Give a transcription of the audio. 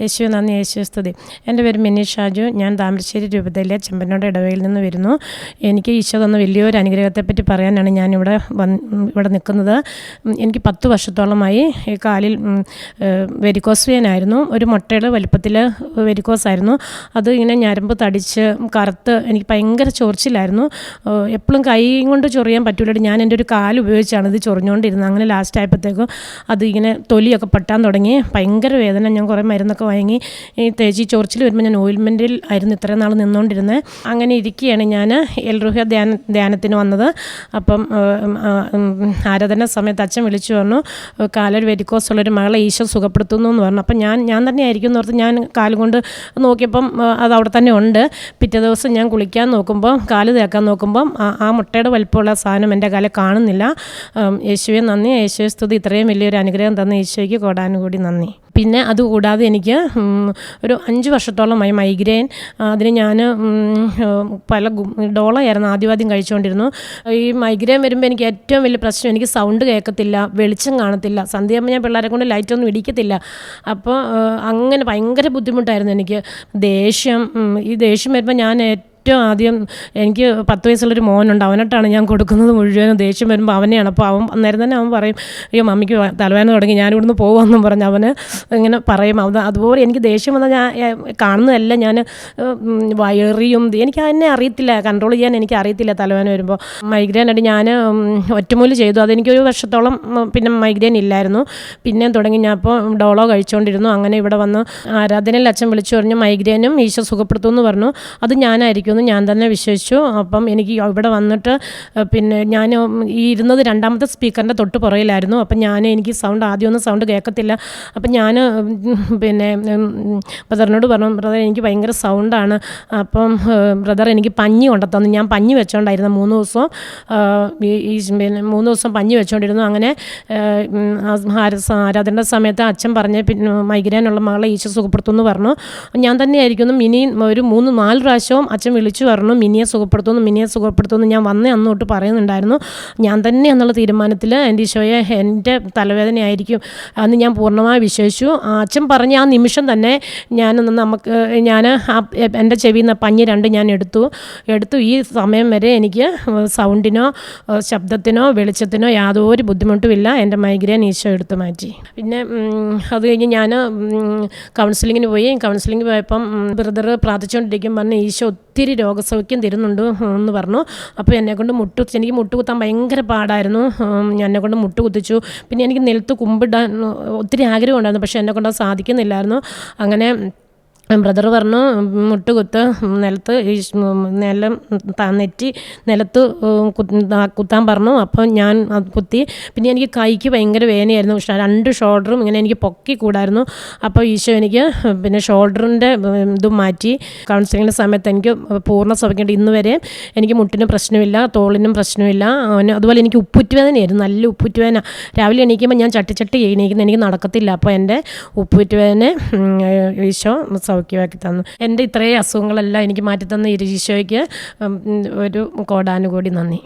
യേശു നന്ദി. യേശു സ്തുതി. എന്റെ പേര് മിനി ഷാജു. ഞാൻ താമരശ്ശേരി രൂപതയിലെ ചെമ്പനോട് ഇടവയിൽ നിന്ന് വരുന്നു. എനിക്ക് ഈശോ തന്ന വലിയൊരു അനുഗ്രഹത്തെപ്പറ്റി പറയാനാണ് ഞാനിവിടെ വന്ന് ഇവിടെ നിൽക്കുന്നത്. എനിക്ക് പത്ത് വർഷത്തോളമായി കാലിൽ വെരിക്കോസ് വേനായിരുന്നു ഒരു മുട്ടയുടെ വലിപ്പത്തിൽ വെരിക്കോസ് ആയിരുന്നു. അത് ഇങ്ങനെ ഞരമ്പ് തടിച്ച് കറുത്ത് എനിക്ക് ഭയങ്കര ചൊറിച്ചിലായിരുന്നു. എപ്പോഴും കൈ കൊണ്ട് ചൊറിയാൻ പറ്റൂല ഞാൻ എന്റെ ഒരു കാൽ ഉപയോഗിച്ചാണ് ഇത് ചൊറിഞ്ഞുകൊണ്ടിരുന്നത്. അങ്ങനെ ലാസ്റ്റ് ആയപ്പോഴത്തേക്കും അത് ഇങ്ങനെ തൊലിയൊക്കെ പെട്ടാൻ തുടങ്ങി. ഭയങ്കര വേദന. ഞാൻ കുറേ മരുന്നൊക്കെ വാങ്ങി ഈ തേജി ചൊറിച്ചിൽ വരുമ്പോൾ ഞാൻ ഓയിൽമെന്റിൽ ആയിരുന്നു ഇത്രയും നാൾ നിന്നുകൊണ്ടിരുന്നത് അങ്ങനെ ഇരിക്കുകയാണ് ഞാൻ എൽറുഹ ധ്യാന ധ്യാനത്തിന് വന്നത്. അപ്പം ആരാധന സമയത്ത് അച്ഛൻ വിളിച്ചു പറഞ്ഞു കാലൊരു വെരിക്കോസ് ഉള്ളൊരു മകളെ ഈശോ സുഖപ്പെടുത്തുന്നു എന്ന് പറഞ്ഞു. അപ്പം ഞാൻ ഞാൻ തന്നെ ആയിരിക്കും എന്ന് ഓർത്ത് ഞാൻ കാൽ കൊണ്ട് നോക്കിയപ്പം അത് അവിടെ തന്നെ ഉണ്ട്. പിറ്റേ ദിവസം ഞാൻ കുളിക്കാൻ നോക്കുമ്പോൾ കാൽ തേക്കാൻ നോക്കുമ്പം ആ- മുട്ടയുടെ വലിപ്പമുള്ള സാധനം എന്റെ കാലിൽ കാണുന്നില്ല. യേശുവെ നന്ദി. യേശുവെ സ്തുതി. ഇത്രയും വലിയൊരു അനുഗ്രഹം തന്ന ഈശോയ്ക്ക് കോടാനുകൂടി നന്ദി. പിന്നെ അതുകൂടാതെ എനിക്ക് ഒരു അഞ്ച് വർഷത്തോളമായി മൈഗ്രെയിൻ അതിന് ഞാൻ പല ഡോളയായിരുന്നു ആദ്യം ആദ്യം കഴിച്ചുകൊണ്ടിരുന്നു. ഈ മൈഗ്രെയിൻ വരുമ്പോൾ എനിക്ക് ഏറ്റവും വലിയ പ്രശ്നം എനിക്ക് സൗണ്ട് കേൾക്കത്തില്ല വെളിച്ചം കാണത്തില്ല. സന്ധ്യയാകുമ്പോൾ ഞാൻ പിള്ളേരെ കൊണ്ട് ലൈറ്റൊന്നും ഇടിക്കത്തില്ല. അപ്പോൾ അങ്ങനെ ഭയങ്കര ബുദ്ധിമുട്ടായിരുന്നു എനിക്ക്. ദേഷ്യം ഈ ദേഷ്യം വരുമ്പോൾ ഞാൻ ഏറ്റവും ആദ്യം എനിക്ക് പത്ത് വയസ്സുള്ളൊരു മോനുണ്ട്. അവനോട്ടാണ് ഞാൻ കൊടുക്കുന്നത് മുഴുവനും. ദേഷ്യം വരുമ്പോൾ അവനെയാണ്. അപ്പോൾ അവൻ അന്നേരം തന്നെ അവൻ പറയും അയ്യോ മമ്മിക്ക് തലവേദന തുടങ്ങി. ഞാൻ ഇവിടുന്ന് പോകുമെന്നും പറഞ്ഞ് അവന് ഇങ്ങനെ പറയും. അത് അതുപോലെ എനിക്ക് ദേഷ്യം വന്നാൽ ഞാൻ കാണുന്നതല്ല. ഞാൻ വയറിയും എനിക്ക് അതിനെ അറിയത്തില്ല. കൺട്രോൾ ചെയ്യാൻ എനിക്ക് അറിയത്തില്ല തലവേദന വരുമ്പോൾ മൈഗ്രെയിൻ ആയിട്ട് ഞാൻ ഒറ്റമൂൽ ചെയ്തു. അതെനിക്കൊരു വർഷത്തോളം പിന്നെ മൈഗ്രെയിൻ ഇല്ലായിരുന്നു. പിന്നെ തുടങ്ങി. ഞാൻ അപ്പോൾ ഡോളോ കഴിച്ചുകൊണ്ടിരുന്നു അങ്ങനെ ഇവിടെ വന്ന് ആരാധനയിൽ അച്ഛൻ വിളിച്ചു പറഞ്ഞു മൈഗ്രെയിനും ഈശോ സുഖപ്പെടുത്തുമെന്ന് പറഞ്ഞു. അത് ഞാനായിരിക്കും. എന്ന് ഞാൻ തന്നെ വിശ്വസിച്ചു. അപ്പം എനിക്ക് ഇവിടെ വന്നിട്ട് പിന്നെ ഞാൻ ഈ ഇരുന്നത് രണ്ടാമത്തെ സ്പീക്കറിന്റെ തൊട്ട് പുറകിലായിരുന്നു. അപ്പം ഞാൻ എനിക്ക് സൗണ്ട് ആദ്യമൊന്നും സൗണ്ട് കേൾക്കത്തില്ല. അപ്പം ഞാൻ പിന്നെ ബ്രദറിനോട് പറഞ്ഞു ബ്രദർ എനിക്ക് ഭയങ്കര സൗണ്ടാണ് അപ്പം ബ്രദർ എനിക്ക് പഞ്ഞി കൊണ്ടുത്തന്നു ഞാൻ പഞ്ഞി വെച്ചോണ്ടായിരുന്നു മൂന്ന് ദിവസം. ഈ പിന്നെ മൂന്ന് ദിവസം പഞ്ഞി വെച്ചോണ്ടിരുന്നു. അങ്ങനെ ആരാധനയുടെ സമയത്ത് അച്ഛൻ പറഞ്ഞ് പിന്നെ മൈഗ്രേനുള്ള മകളെ ഈശോ സുഖപ്പെടുത്തുമെന്ന് പറഞ്ഞു. ഞാൻ തന്നെയായിരിക്കുന്നു ഇനി ഒരു മൂന്ന് നാല് പ്രാവശ്യവും അച്ഛൻ വിളിച്ചു പറഞ്ഞു മിനിയെ സുഖപ്പെടുത്തുന്നു മിനിയെ സുഖപ്പെടുത്തുന്നു. ഞാൻ വന്നേ അന്ന് തൊട്ട് പറയുന്നുണ്ടായിരുന്നു. ഞാൻ തന്നെ എന്നുള്ള തീരുമാനത്തിൽ എന്റെ ഈശോയെ എന്റെ തലവേദനയായിരിക്കും അന്ന് ഞാൻ പൂർണമായി വിശ്വസിച്ചു. അച്ഛൻ പറഞ്ഞ ആ നിമിഷം തന്നെ ഞാൻ നമുക്ക് ഞാൻ ആ എന്റെ ചെവിയിൽ നിന്ന് പഞ്ഞ് രണ്ട് ഞാൻ എടുത്തു. എടുത്തു. ഈ സമയം വരെ എനിക്ക് സൗണ്ടിനോ ശബ്ദത്തിനോ വെളിച്ചത്തിനോ യാതൊരു ബുദ്ധിമുട്ടുമില്ല. എന്റെ മൈഗ്രേൻ ഈശോ എടുത്തു മാറ്റി. പിന്നെ അത് കഴിഞ്ഞ് ഞാൻ കൗൺസിലിങ്ങിന് പോയി. കൗൺസിലിംഗ് പോയപ്പം ബ്രദർ പ്രാർത്ഥിച്ചുകൊണ്ടിരിക്കും പറഞ്ഞ് ഈശോ ഒത്തിരി രോഗസൗഖ്യം തരുന്നുണ്ട് എന്ന് പറഞ്ഞു. അപ്പോൾ എന്നെ കൊണ്ട് മുട്ട് എനിക്ക് മുട്ട് കുത്താൻ ഭയങ്കര പാടായിരുന്നു. എന്നെക്കൊണ്ട് എന്നെ കൊണ്ട് മുട്ട് കുത്തിച്ചു പിന്നെ എനിക്ക് നിലത്ത് കുമ്പിടാൻ ഒത്തിരി ആഗ്രഹം ഉണ്ടായിരുന്നു പക്ഷേ എന്നെ കൊണ്ട് അത് സാധിക്കുന്നില്ലായിരുന്നു. അങ്ങനെ ബ്രദർ പറഞ്ഞു മുട്ടുകുത്ത് നിലത്ത് നിലം നെറ്റി നിലത്ത് കുത്താൻ പറഞ്ഞു. അപ്പോൾ ഞാൻ കുത്തി. പിന്നെ എനിക്ക് കൈക്ക് ഭയങ്കര വേദനയായിരുന്നു. പക്ഷേ രണ്ട് ഷോൾഡറും ഇങ്ങനെ എനിക്ക് പൊക്കി കൂടായിരുന്നു. അപ്പോൾ ഈശോ എനിക്ക് പിന്നെ ഷോൾഡറിന്റെ ഇത് മാറ്റി. കൗൺസിലിങ്ങിന്റെ സമയത്ത് എനിക്ക് പൂർണ സൗഖ്യം ഇന്ന് വരെ എനിക്ക് മുട്ടിന് പ്രശ്നമില്ല തോളിനും പ്രശ്നമില്ല. അതുപോലെ എനിക്ക് ഉപ്പുറ്റുവേദനയായിരുന്നു. നല്ല ഉപ്പുറ്റുവേദന. രാവിലെ എണീക്കുമ്പോൾ ഞാൻ ചട്ടിച്ചട്ടി എണീക്കുന്നത് എനിക്ക് നടക്കത്തില്ല. അപ്പോൾ എന്റെ ഉപ്പുറ്റുവേദന വേദന ഈശോ സൗഖ്യമാക്കി തന്നു. എന്റെ ഇത്രയും അസുഖങ്ങളെല്ലാം എനിക്ക് മാറ്റി തന്ന ഈശോയ്ക്ക് ഒരു കോടാനുകൂടി നന്ദി.